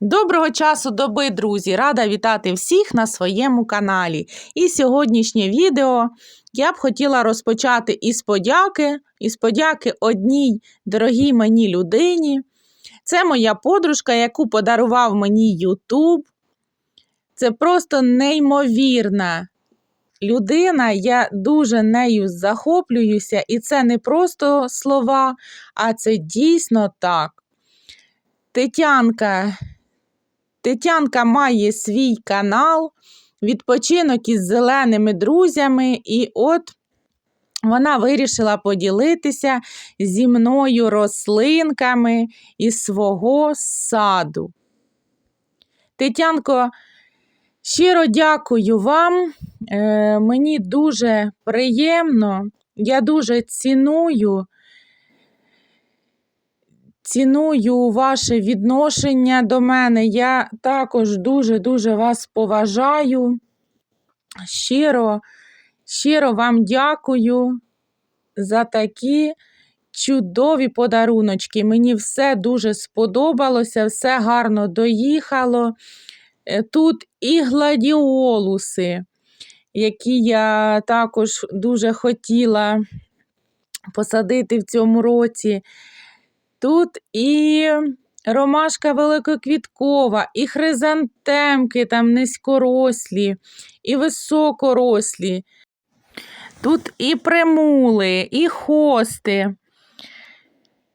Доброго часу доби, друзі! Рада вітати всіх на своєму каналі. І сьогоднішнє відео я б хотіла розпочати із подяки, із подяки одній дорогій мені людині. Це моя подружка, яку подарував мені Ютуб. Це просто неймовірна людина. Я дуже нею захоплююся, і це не просто слова, а це дійсно так. Тетянка Тетянка має свій канал, відпочинок із зеленими друзями, і от вона вирішила поділитися зі мною рослинками із свого саду. Тетянко, щиро дякую вам. Е, мені дуже приємно, я дуже ціную. Ціную ваше відношення до мене. Я також дуже-дуже вас поважаю. Щиро, щиро вам дякую за такі чудові подаруночки. Мені все дуже сподобалося, все гарно доїхало. Е, Тут і гладіолуси, які я також дуже хотіла посадити в цьому році. Тут і ромашка великоквіткова, і хризантемки там низькорослі, і високорослі. Тут і примули, і хости,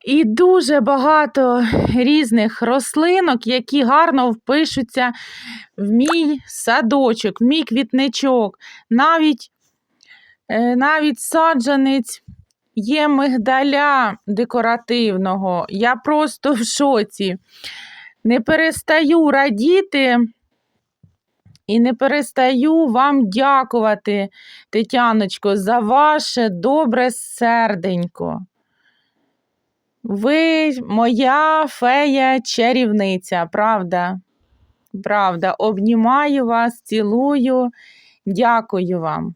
і дуже багато різних рослинок, які гарно впишуться в мій садочок, в мій квітничок. Навіть, е, навіть саджанець є мигдаля декоративного. Я просто в шоці. Не перестаю радіти і не перестаю вам дякувати, Тетяночко, за ваше добре серденько. Ви моя фея чарівниця, правда? Правда, обнімаю вас, цілую, дякую вам.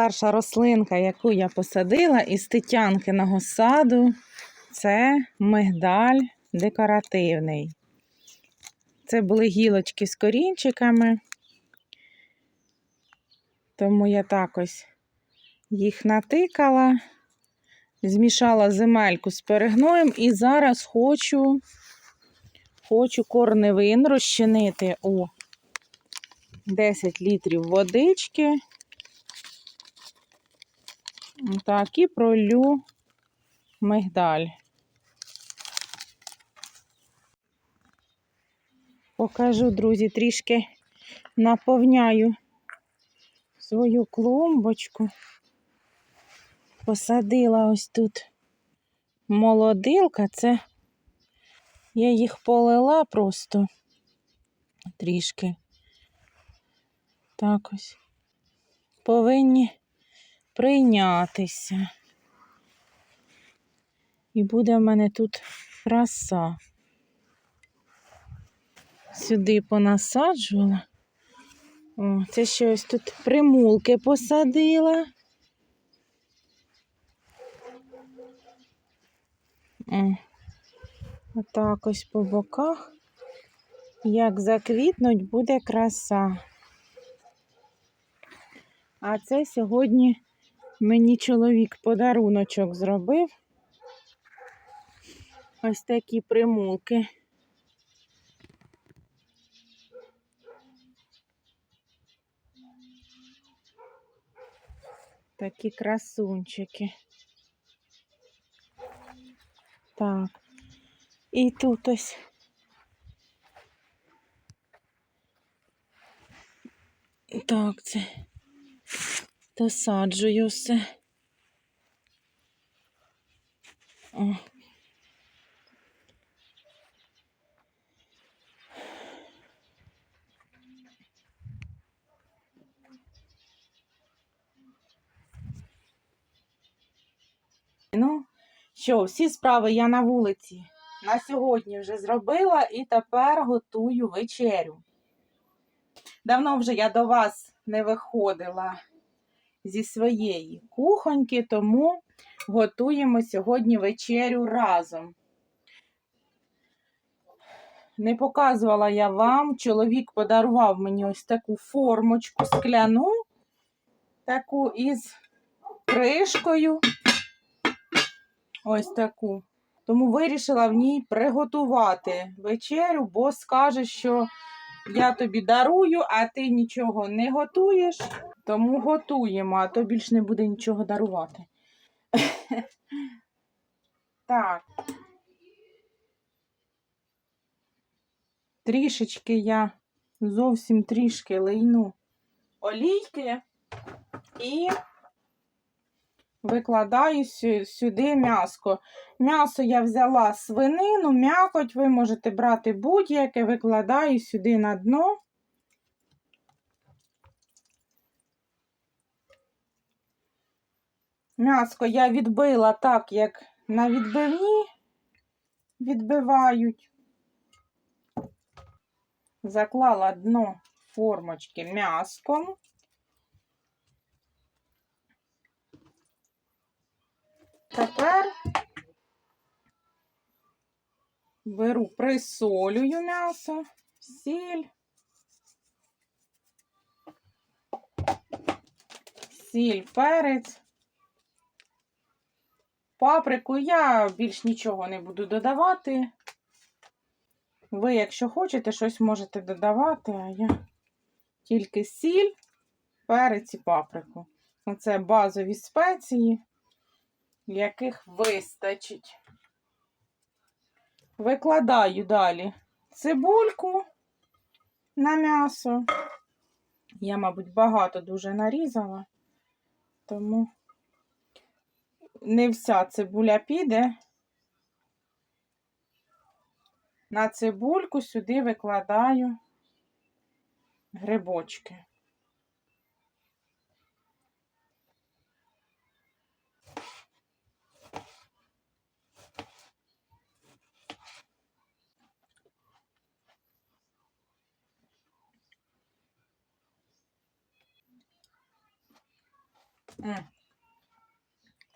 Перша рослинка, яку я посадила із Тетянкиного саду, це мигдаль декоративний. Це були гілочки з корінчиками, тому я так ось їх натикала, змішала земельку з перегноєм і зараз хочу, хочу корневин розчинити у 10 літрів водички. Так, і пролю мигдаль. Покажу, друзі, трішки наповняю свою клумбочку. Посадила ось тут молодилка, це я їх полила просто трішки. Так ось. Повинні прийнятися. І буде в мене тут краса. Сюди понасаджувала. О, це ще ось тут примулки посадила. Отак ось по боках. Як заквітнуть, буде краса. А це сьогодні Мені чоловік подаруночок зробив. Ось такі примулки. Такі красунчики. Так. І тут ось. Так, це досаджую все. О. Ну, що, всі справи я на вулиці на сьогодні вже зробила і тепер готую вечерю. Давно вже я до вас не виходила зі своєї кухоньки, тому готуємо сьогодні вечерю разом. Не показувала я вам, чоловік подарував мені ось таку формочку скляну, таку із кришкою. Ось таку. Тому вирішила в ній приготувати вечерю, бо скаже, що я тобі дарую, а ти нічого не готуєш, тому готуємо, а то більш не буде нічого дарувати. Так. Трішечки я зовсім трішки лейну олійки і викладаю сюди м'яско. М'ясо я взяла свинину, м'якоть, ви можете брати будь-яке, викладаю сюди на дно. М'яско я відбила так, як на відбивні відбивають. Заклала дно формочки м'яском. Тепер беру, присолюю м'ясо, сіль. Сіль, перець. Паприку я більш нічого не буду додавати. Ви, якщо хочете, щось можете додавати, а я тільки сіль, перець і паприку. Оце базові спеції, яких вистачить. Викладаю далі цибульку на м'ясо. Я, мабуть, багато дуже нарізала, тому не вся цибуля піде. На цибульку сюди викладаю грибочки.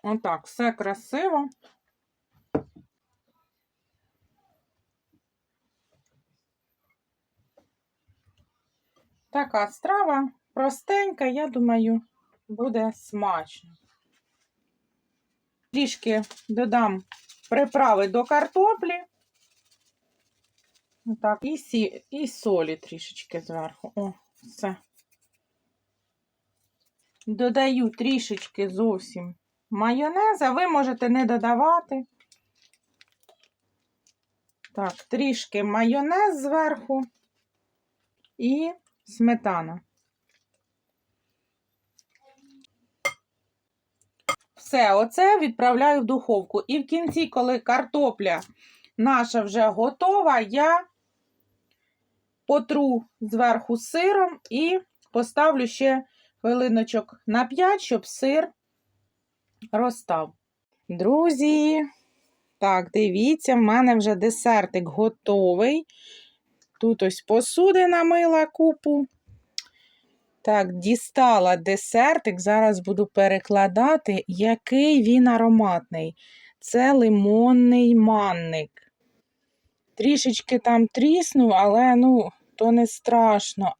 Отак, все красиво. Така страва простенька, я думаю, буде смачно. Трішки додам приправи до картоплі. Отак, і, сі, і солі трішечки зверху. О, все. Додаю трішечки зовсім майонеза. Ви можете не додавати. Так, трішки майонез зверху і сметана. Все, оце відправляю в духовку. І в кінці, коли картопля наша вже готова, я потру зверху сиром і поставлю ще хвилиночок на 5, щоб сир розстав. Друзі, так, дивіться, в мене вже десертик готовий. Тут ось посудина мила купу. Так, дістала десертик. Зараз буду перекладати, який він ароматний. Це лимонний манник. Трішечки там тріснув, але ну, то не страшно.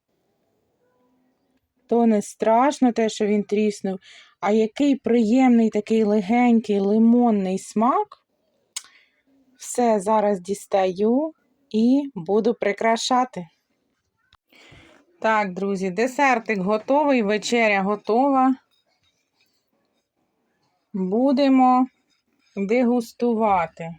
То не страшно те, що він тріснув. А який приємний такий легенький лимонний смак. Все, зараз дістаю і буду прикрашати. Так, друзі, десертик готовий, вечеря готова. Будемо дегустувати.